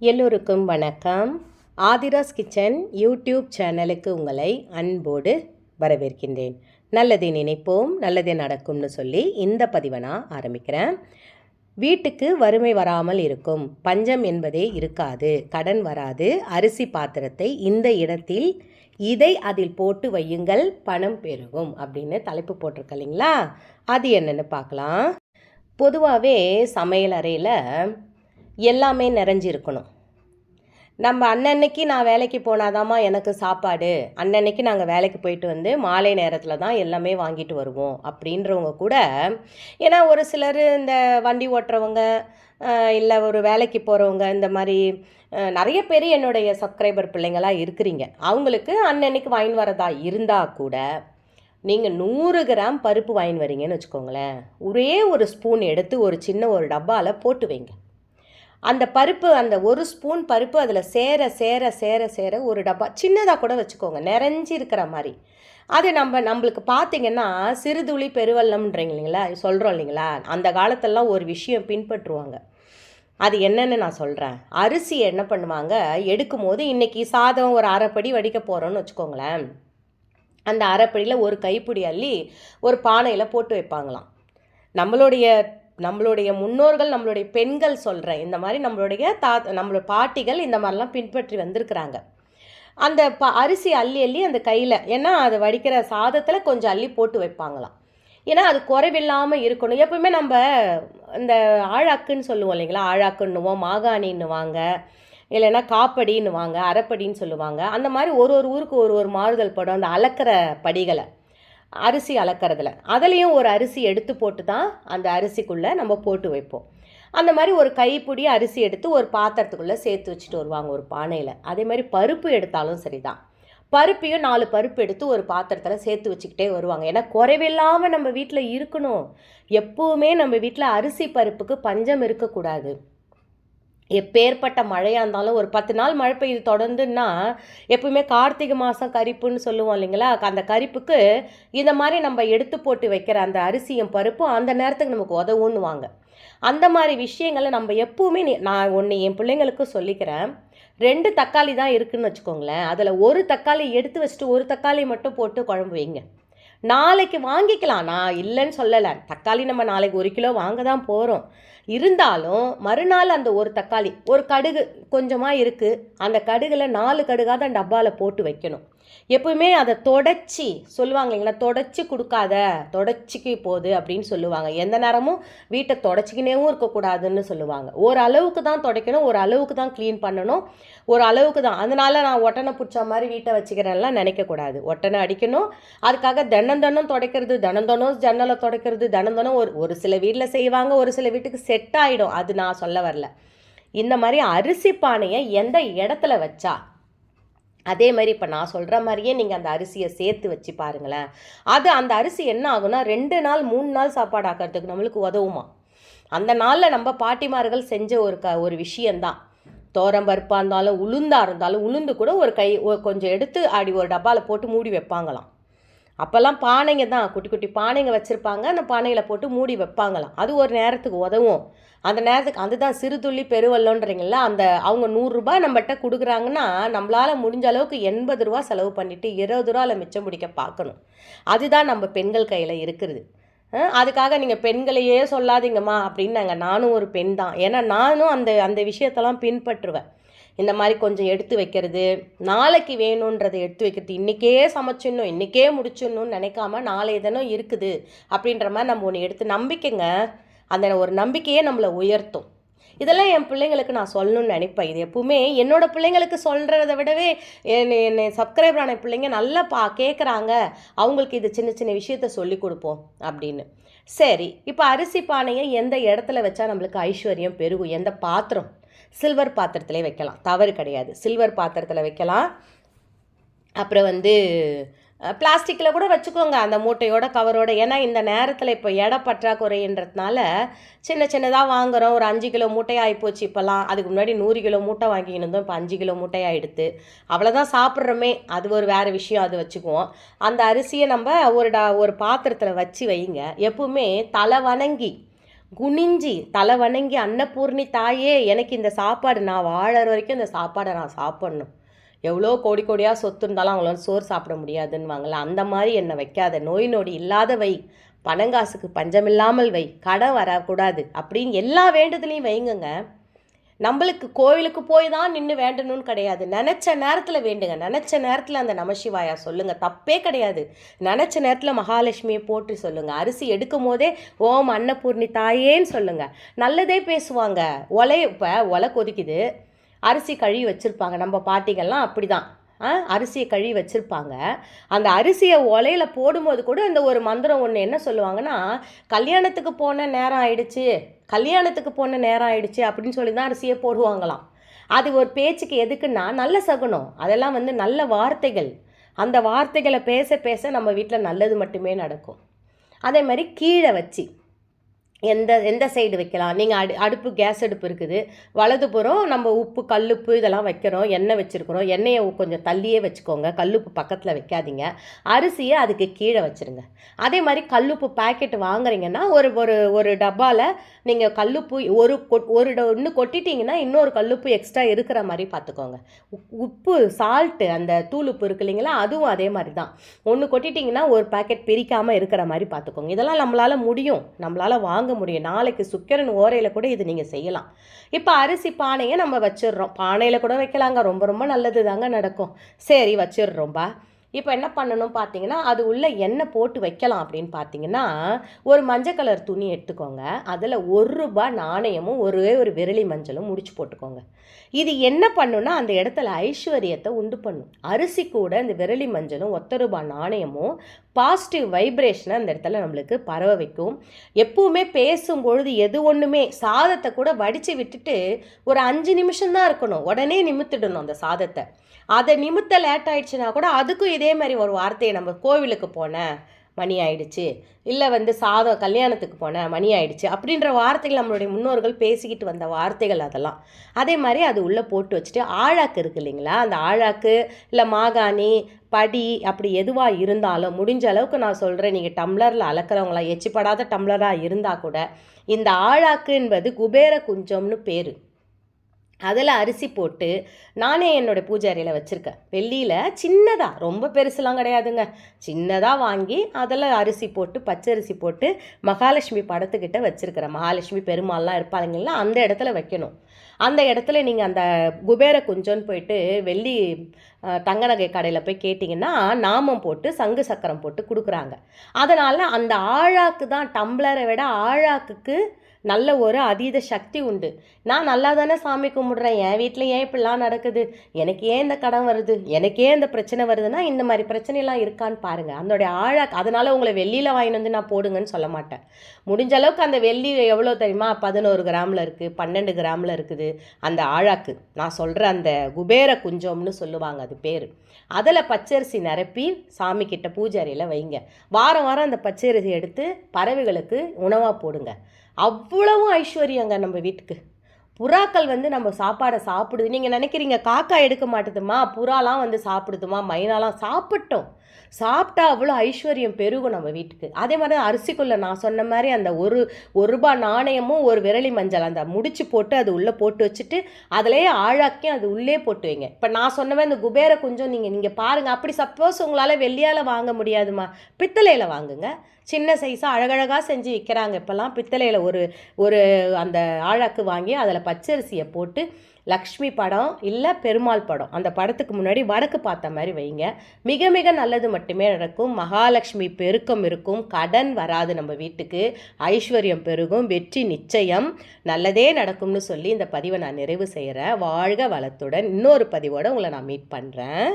எல்லோருக்கும் வணக்கம். Aadhira's kitchen YouTube சேனலுக்கு உங்களை அன்போடு வரவேற்கின்றேன். நல்லதை நினைப்போம் நல்லதே நடக்கும்னு சொல்லி இந்த பதிவை நான் ஆரம்பிக்கிறேன். வீட்டுக்கு வறுமை வராமல் இருக்கும். பஞ்சம் என்பதே இருக்காது கடன் வராது. அரிசி பாத்திரத்தை இந்த இடத்தில் இதை அதில் போட்டு வையுங்கள் பணம் பெருகும் அப்படின்னு தலைப்பு போட்டிருக்க இல்லைங்களா? அது என்னென்னு பார்க்கலாம். பொதுவாகவே சமையல் அறையில் எல்லாமே நிறைஞ்சிருக்கணும். நம்ம அன்னன்னைக்கு நான் வேலைக்கு போனாதாம்மா எனக்கு சாப்பாடு. அன்னன்னைக்கு நாங்கள் வேலைக்கு போயிட்டு வந்து மாலை நேரத்தில் தான் எல்லாமே வாங்கிட்டு வருவோம் அப்படின்றவங்க கூட. ஏன்னா ஒரு சிலர் இந்த வண்டி ஓட்டுறவங்க இல்லை ஒரு வேலைக்கு போகிறவங்க இந்த மாதிரி நிறைய பேர் என்னுடைய சப்ஸ்கிரைபர் பிள்ளைங்களாக இருக்கிறீங்க. அவங்களுக்கு அன்னன்னைக்கு வாங்கி வரதா இருந்தால் கூட நீங்கள் நூறு கிராம் பருப்பு வாங்கி வரீங்கன்னு வச்சுக்கோங்களேன். ஒரே ஒரு ஸ்பூன் எடுத்து ஒரு சின்ன ஒரு டப்பாவில் போட்டு வைங்க. அந்த பருப்பு அந்த ஒரு ஸ்பூன் பருப்பு அதில் சேர சேர சேர சேர ஒரு டப்பா சின்னதாக கூட வச்சுக்கோங்க நிறைஞ்சி இருக்கிற மாதிரி. அது நம்ம நம்மளுக்கு பார்த்தீங்கன்னா சிறுதுளி பெருவெள்ளம்ன்றீங்க இல்லைங்களா? சொல்கிறோம் இல்லைங்களா? அந்த காலத்தெல்லாம் ஒரு விஷயம் பின்பற்றுவாங்க. அது என்னென்னு நான் சொல்கிறேன் அரிசி என்ன பண்ணுவாங்க? எடுக்கும் போது இன்றைக்கி சாதம் ஒரு அரைப்படி வடிக்க போகிறோன்னு வச்சுக்கோங்களேன். அந்த அரைப்படியில் ஒரு கைப்பிடி அள்ளி ஒரு பானையில் போட்டு வைப்பாங்களாம். நம்மளுடைய நம்மளுடைய முன்னோர்கள் நம்மளுடைய பெண்கள் சொல்கிறேன் இந்த மாதிரி நம்மளுடைய தா நம்மளோட பாட்டிகள் இந்த மாதிரிலாம் பின்பற்றி வந்திருக்கிறாங்க. அந்த ப அரிசி அள்ளி அள்ளி அந்த கையில் ஏன்னா அது வடிக்கிற சாதத்தில் கொஞ்சம் அள்ளி போட்டு வைப்பாங்களாம். ஏன்னா அது குறைவில்லாமல் இருக்கணும். எப்பவுமே நம்ம இந்த ஆழாக்குன்னு சொல்லுவோம் இல்லைங்களா? ஆழாக்குன்னுவோம் மாகாணின்னுவாங்க இல்லைன்னா காப்படின்னுவாங்க அரைப்படின்னு சொல்லுவாங்க. அந்த மாதிரி ஒரு ஒரு ஊருக்கு ஒரு ஒரு மாறுதல் படும். அந்த அளக்கிற படிகளை. அரிசி அளக்கிறதுல. அதுலேயும் ஒரு அரிசி எடுத்து போட்டு தான் அந்த அரிசிக்குள்ளே நம்ம போட்டு வைப்போம். அந்த மாதிரி ஒரு கைப்பிடி அரிசி எடுத்து ஒரு பாத்திரத்துக்குள்ளே சேர்த்து வச்சுட்டு வருவாங்க ஒரு பானையில். அதே மாதிரி பருப்பு எடுத்தாலும் சரிதான். பருப்பையும் நாலு பருப்பு எடுத்து ஒரு பாத்திரத்தில் சேர்த்து வச்சுக்கிட்டே வருவாங்க. ஏன்னா குறைவில்லாமல் நம்ம வீட்டில் இருக்கணும். எப்போவுமே நம்ம வீட்டில் அரிசி பருப்புக்கு பஞ்சம் இருக்கக்கூடாது. எப்பேற்பட்ட மழையாக இருந்தாலும் ஒரு பத்து நாள் மழை பெய்யுது தொடர்ந்துன்னா எப்பவுமே கார்த்திகை மாதம் கரிப்புன்னு சொல்லுவோம் இல்லைங்களா? அந்த கரிப்புக்கு இந்த மாதிரி நம்ம எடுத்து போட்டு வைக்கிற அந்த அரிசியும் பருப்பும் அந்த நேரத்துக்கு நமக்கு உதவுன்னுவாங்க. அந்த மாதிரி விஷயங்களை நம்ம எப்பவுமே நீ- நான் ஒன்று என் பிள்ளைங்களுக்கு சொல்லிக்கிறேன். ரெண்டு தக்காளி தான் இருக்குதுன்னு வச்சுக்கோங்களேன். அதில் ஒரு தக்காளி எடுத்து வச்சுட்டு ஒரு தக்காளி மட்டும் போட்டு குழம்பு வைங்க. நாளைக்கு வாங்கிக்கலாம். நான் இல்லைன்னு சொல்லலை. தக்காளி நம்ம நாளைக்கு ஒரு கிலோ வாங்க தான் போகிறோம் இருந்தாலும் மறுநாள் அந்த ஒரு தக்காளி ஒரு கடுகு கொஞ்சமாக இருக்குது அந்த கடுகில் நாலு கடுகாக தான் டப்பாவில் போட்டு வைக்கணும். எப்பவுமே அதை தொடச்சி சொல்லுவாங்க இல்லைங்களா? தொடச்சி கொடுக்காத தொடச்சிக்கு போகுது அப்படின்னு சொல்லுவாங்க. எந்த நேரமும் வீட்டை தொடச்சிக்கினேவும் இருக்கக்கூடாதுன்னு சொல்லுவாங்க. ஒரு அளவுக்கு தான் துடைக்கணும் ஒரு அளவுக்கு தான் க்ளீன் பண்ணணும் ஒரு அளவுக்கு தான். அதனால நான் ஒட்டனை பிடிச்ச மாதிரி வீட்டை வச்சுக்கிறேன்லாம் நினைக்கக்கூடாது. ஒட்டனை அடிக்கணும். அதுக்காக தினம் தினம் துடைக்கிறது தினம் தினம் ஜன்னலை துடைக்கிறது தினம் தினம் ஒரு ஒரு சில வீட்டில் செய்வாங்க ஒரு சில வீட்டுக்கு செட் ஆகிடும் அது நான் சொல்ல வரல. இந்த மாதிரி அரிசி பானையை எந்த இடத்துல வச்சா அதே மாதிரி இப்போ நான் சொல்கிற மாதிரியே நீங்கள் அந்த அரிசியை சேர்த்து வச்சு பாருங்களேன். அது அந்த அரிசி என்ன ஆகும்னா ரெண்டு நாள் மூணு நாள் சாப்பாடு ஆக்கிறதுக்கு நம்மளுக்கு உதவுமா? அந்த நாளில் நம்ம பாட்டிமார்கள் செஞ்ச ஒரு க ஒரு விஷயந்தான் தோரம்பருப்பாக இருந்தாலும் உளுந்தாக இருந்தாலும் உளுந்து கூட ஒரு கை கொஞ்சம் எடுத்து அப்படி ஒரு டப்பாவில் போட்டு மூடி வைப்பாங்களாம். அப்போல்லாம் பானைங்க தான். குட்டி குட்டி பானைங்க வச்சுருப்பாங்க. அந்த பானையில் போட்டு மூடி வைப்பாங்களாம். அது ஒரு நேரத்துக்கு உதவும். அந்த நேரத்துக்கு அதுதான் சிறுதுள்ளி பெருவெள்ளன்றீங்களா அந்த அவங்க நூறுரூபா நம்மகிட்ட கொடுக்குறாங்கன்னா நம்மளால் முடிஞ்ச அளவுக்கு எண்பது ரூபா செலவு பண்ணிவிட்டு இருபது ரூபாவில் மிச்சம் பிடிக்க பார்க்கணும். அதுதான் நம்ம பெண்கள் கையில் இருக்கிறது. அதுக்காக நீங்கள் பெண்களையே சொல்லாதீங்கம்மா அப்படின்னாங்க நானும் ஒரு பெண் தான். ஏன்னா நானும் அந்த அந்த விஷயத்தெல்லாம் பின்பற்றுவேன். இந்த மாதிரி கொஞ்சம் எடுத்து வைக்கிறது நாளைக்கு வேணுன்றதை எடுத்து வைக்கிறது இன்றைக்கே சமைச்சிடணும் இன்றைக்கே முடிச்சிடணும்னு நினைக்காம நாளைய தினம் இருக்குது அப்படின்ற மாதிரி நம்ம ஒன்று எடுத்து நம்பிக்கைங்க. அந்த ஒரு நம்பிக்கையே நம்மளை உயர்த்தும். இதெல்லாம் என் பிள்ளைங்களுக்கு நான் சொல்லணும்னு நினைப்பேன். இது எப்பவுமே என்னோட பிள்ளைங்களுக்கு சொல்கிறத விடவே என்னை என்னை சப்ஸ்கிரைபர் ஆன பிள்ளைங்க நல்லா பா கேட்குறாங்க அவங்களுக்கு இது சின்ன சின்ன விஷயத்த சொல்லி கொடுப்போம் அப்படின்னு. சரி இப்போ அரிசி பானையை எந்த இடத்துல வச்சா நம்மளுக்கு ஐஸ்வர்யம் பெருகும்? எந்த பாத்திரம்? சில்வர் பாத்திரத்திலே வைக்கலாம். தவறு கிடையாது. சில்வர் பாத்திரத்தில் வைக்கலாம். அப்புறம் வந்து பிளாஸ்டிக்கில் கூட வச்சுக்கோங்க. அந்த மூட்டையோட கவரோட. ஏன்னா இந்த நேரத்தில் இப்போ எடை பற்றாக்குறைன்றதுனால சின்ன சின்னதாக வாங்குறோம். ஒரு அஞ்சு கிலோ மூட்டை போச்சு இப்போல்லாம். அதுக்கு முன்னாடி நூறு கிலோ மூட்டை வாங்கிக்கிட்டு இருந்தோம். இப்போ அஞ்சு கிலோ மூட்டை ஆகிடுது அவ்வளோதான் சாப்பிட்றோமே. அது ஒரு வேறு விஷயம். அது வச்சுக்குவோம். அந்த அரிசியை நம்ம ஒரு டா ஒரு பாத்திரத்தில் வச்சு வைங்க. எப்பவுமே தலை வணங்கி குனிஞ்சி தலை வணங்கி அன்னபூர்ணி தாயே எனக்கு இந்த சாப்பாடு நான் வாழற வரைக்கும் இந்த சாப்பாடை நான் சாப்பிட்ணும். எவ்வளோ கோடி கோடியாக சொத்து இருந்தாலும் அவங்களால சோறு சாப்பிட முடியாதுன்னுவாங்கள்ல அந்த மாதிரி என்னை வைக்காத. நோய் நொடி இல்லாத வை. பணங்காசுக்கு பஞ்சமில்லாமல் வை. கடன் வரக்கூடாது அப்படின்னு எல்லா வேண்டுதலையும் வைங்கங்க. நம்மளுக்கு கோயிலுக்கு போய் தான் நின்று வேண்டணும்னு கிடையாது. நினச்ச நேரத்தில் வேண்டுங்க. நினச்ச நேரத்தில் அந்த நமசிவாயா சொல்லுங்கள் தப்பே கிடையாது. நினச்ச நேரத்தில் மகாலட்சுமியை போற்றி சொல்லுங்கள் அரிசி எடுக்கும் போதே ஓம் அன்னபூர்ணி தாயேன்னு சொல்லுங்கள் நல்லதே பேசுவாங்க. ஒலை இப்போ ஒலை கொதிக்குது. அரிசி கழுவி வச்சுருப்பாங்க. நம்ம பாட்டிகள்லாம் அப்படி தான் அரிசியை கழுவி வச்சுருப்பாங்க. அந்த அரிசியை ஒலையில் போடும்போது கூட இந்த ஒரு மந்திரம் ஒன்று என்ன சொல்லுவாங்கன்னா கல்யாணத்துக்கு போன நேரம் ஆயிடுச்சு கல்யாணத்துக்கு போன நேரம் ஆயிடுச்சு அப்படின்னு சொல்லி தான் அரிசியை போடுவாங்களாம். அது ஒரு பேச்சுக்கு எதுக்குன்னா நல்ல சகுனம். அதெல்லாம் வந்து நல்ல வார்த்தைகள். அந்த வார்த்தைகளை பேச பேச நம்ம வீட்டில் நல்லது மட்டுமே நடக்கும். அதே மாதிரி கீழே வச்சு. எந்த எந்த சைடு வைக்கலாம்? நீங்கள் அடு அடுப்பு கேஸ் அடுப்பு இருக்குது. வலதுபுறம் நம்ம உப்பு கல்லுப்பு இதெல்லாம் வைக்கிறோம். எண்ணெய் வச்சுருக்குறோம். எண்ணெயை கொஞ்சம் தள்ளியே வச்சுக்கோங்க. கல்லுப்பு பக்கத்தில் வைக்காதீங்க. அரிசியை அதுக்கு கீழே வச்சுருங்க. அதே மாதிரி கல்லுப்பு பாக்கெட் வாங்குறீங்கன்னா ஒரு ஒரு ஒரு டப்பாவில் நீங்கள் கல்லுப்பு ஒரு ஒரு ஒன்று கொட்டிட்டீங்கன்னா இன்னொரு கல்லுப்பு எக்ஸ்ட்ரா இருக்கிற மாதிரி பார்த்துக்கோங்க. உப்பு சால்ட்டு அந்த தூள் உப்பு இருக்கு இல்லைங்களா? அதுவும் அதே மாதிரி தான். ஒன்று கொட்டிட்டிங்கன்னா ஒரு பாக்கெட் பிரிக்காமல் இருக்கிற மாதிரி பார்த்துக்கோங்க. இதெல்லாம் நம்மளால் முடியும். நம்மளால் வாங்க வாங்க முடியும். நாளைக்கு சுக்கரன் ஓரையில் கூட இது நீங்கள் செய்யலாம். இப்போ அரிசி பானையை நம்ம வச்சிடுறோம். பானையில் கூட வைக்கலாங்க. ரொம்ப ரொம்ப நல்லது தாங்க நடக்கும். சரி வச்சிடுறோம்பா. இப்போ என்ன பண்ணணும் பார்த்தீங்கன்னா அது உள்ள எண்ணெய் போட்டு வைக்கலாம் அப்படின்னு பார்த்தீங்கன்னா ஒரு மஞ்சள் கலர் துணி எடுத்துக்கோங்க. அதில் ஒரு ரூபாய் நாணயமும் ஒரே ஒரு விரலி மஞ்சளும் முடிச்சு போட்டுக்கோங்க. இது என்ன பண்ணுன்னா அந்த இடத்துல ஐஸ்வர்யத்தை உண்டு பண்ணும். அரிசி கூட இந்த விரலி மஞ்சளும் ஒத்த ரூபாய் நாணயமும் பாசிட்டிவ் வைப்ரேஷனை அந்த இடத்துல நம்மளுக்கு பரவ வைக்கும். எப்பவுமே பேசும்பொழுது எது ஒன்றுமே சாதத்தை கூட வடித்து விட்டுட்டு ஒரு அஞ்சு நிமிஷம் தான் இருக்கணும். உடனே நிமித்திடணும் அந்த சாதத்தை. அதை நிமித்த லேட் ஆயிடுச்சுன்னா கூட அதுக்கும் இதே மாதிரி ஒரு வார்த்தையை நம்ம கோவிலுக்கு போனேன் மணி ஆயிடுச்சு இல்லை வந்து சாதம் கல்யாணத்துக்கு போனேன் மணி ஆயிடுச்சு அப்படின்ற வார்த்தைகள் நம்மளுடைய முன்னோர்கள் பேசிக்கிட்டு வந்த வார்த்தைகள் அதெல்லாம். அதே மாதிரி அது உள்ளே போட்டு வச்சுட்டு ஆழாக்கு இருக்குது இல்லைங்களா? அந்த ஆழாக்கு இல்லை மாகாணி படி அப்படி எதுவாக இருந்தாலும் முடிஞ்ச அளவுக்கு நான் சொல்கிறேன் நீங்கள் டம்ளரில் அளக்கிறவங்களா எச்சிப்படாத டம்ளராக இருந்தால் கூட இந்த ஆழாக்கு என்பது குபேர குஞ்சம்னு பேர். அதில் அரிசி போட்டு நானே என்னோடய பூஜை அறையில் வச்சுருக்கேன். வெள்ளியில் சின்னதாக ரொம்ப பெருசுலாம் கிடையாதுங்க. சின்னதாக வாங்கி அதில் அரிசி போட்டு பச்சரிசி போட்டு மகாலட்சுமி படத்துக்கிட்ட வச்சுருக்கிறேன். மகாலட்சுமி பெருமாள்லாம் இருப்பாங்கல்ல அந்த இடத்துல வைக்கணும். அந்த இடத்துல நீங்கள் அந்த குபேர குஞ்சோன்னு போயிட்டு வெள்ளி தங்க நகை கடையில் போய் கேட்டிங்கன்னா நாமம் போட்டு சங்கு சக்கரம் போட்டு கொடுக்குறாங்க. அதனால் அந்த ஆழாக்கு தான் டம்ளரை விட ஆழாக்குக்கு நல்ல ஒரு அதீத சக்தி உண்டு. நான் நல்லா தானே சாமி கும்பிட்றேன்? என் வீட்டில் ஏன் இப்படிலாம் நடக்குது? எனக்கு ஏன் இந்த கடன் வருது? எனக்கு ஏன் இந்த பிரச்சனை வருதுன்னா இந்த மாதிரி பிரச்சனைலாம் இருக்கான்னு பாருங்கள் அதனுடைய ஆழ அதனால் உங்களை வெள்ளியில் வாங்கிட்டு வந்து நான் போடுங்கன்னு சொல்ல மாட்டேன். முடிஞ்ச அளவுக்கு அந்த வெள்ளி எவ்வளோ தெரியுமா? பதினோரு கிராமில் இருக்குது பன்னெண்டு கிராமில் இருக்குது. அந்த ஆழாக்கு. நான் சொல்கிற அந்த குபேர குஞ்சம்னு சொல்லுவாங்க அது பேர். அதில் பச்சரிசி நிரப்பி சாமி கிட்ட பூஜாரியில் வைங்க. வாரம் வாரம் அந்த பச்சரிசி எடுத்து பறவைகளுக்கு உணவாக போடுங்க. அவ்வளவும் ஐஸ்வர்யங்க நம்ம வீட்டுக்கு. புறாக்கள் வந்து நம்ம சாப்பாடை சாப்பிடுது. நீங்கள் நினைக்கிறீங்க காக்கா எடுக்க மாட்டுதுமா? புறாலாம் வந்து சாப்பிடுதுமா? மைனாலாம் சாப்பிட்டோம். சாப்பிட்டா அவ்வளோ ஐஸ்வர்யம் பெருகும் நம்ம வீட்டுக்கு. அதே மாதிரி அரிசிக்குள்ளே நான் சொன்ன மாதிரி அந்த ஒரு ஒரு ரூபா நாணயமும் ஒரு விரலி மஞ்சள் அந்த முடிச்சு போட்டு அது உள்ளே போட்டு வச்சுட்டு அதிலேயே ஆழாக்கி அது உள்ளே போட்டு வைங்க. இப்போ நான் சொன்னவே இந்த குபேர கொஞ்சம் நீங்கள் நீங்கள் பாருங்கள் அப்படி சப்போஸ் உங்களால் வெள்ளியால் வாங்க முடியாதுமா? பித்தளையில் வாங்குங்க. சின்ன சைஸாக அழகழகாக செஞ்சு விற்கிறாங்க. இப்போல்லாம் பித்தளையில் ஒரு ஒரு அந்த ஆழாக்கு வாங்கி அதில் பச்சரிசியை போட்டு லக்ஷ்மி படம் இல்லை பெருமாள் படம். அந்த படத்துக்கு முன்னாடி வடக்கு பார்த்த மாதிரி வைங்க. மிக மிக நல்லது மட்டுமே நடக்கும். மகாலட்சுமி பெருக்கம் இருக்கும். கடன் வராது நம்ம வீட்டுக்கு. ஐஸ்வர்யம் பெருகும். வெற்றி நிச்சயம். நல்லதே நடக்கும்னு சொல்லி இந்த பதிவை நான் நிறைவு செய்கிறேன். வாழ்க வளத்துடன். இன்னொரு பதிவோடு உங்களை நான் மீட் பண்ணுறேன்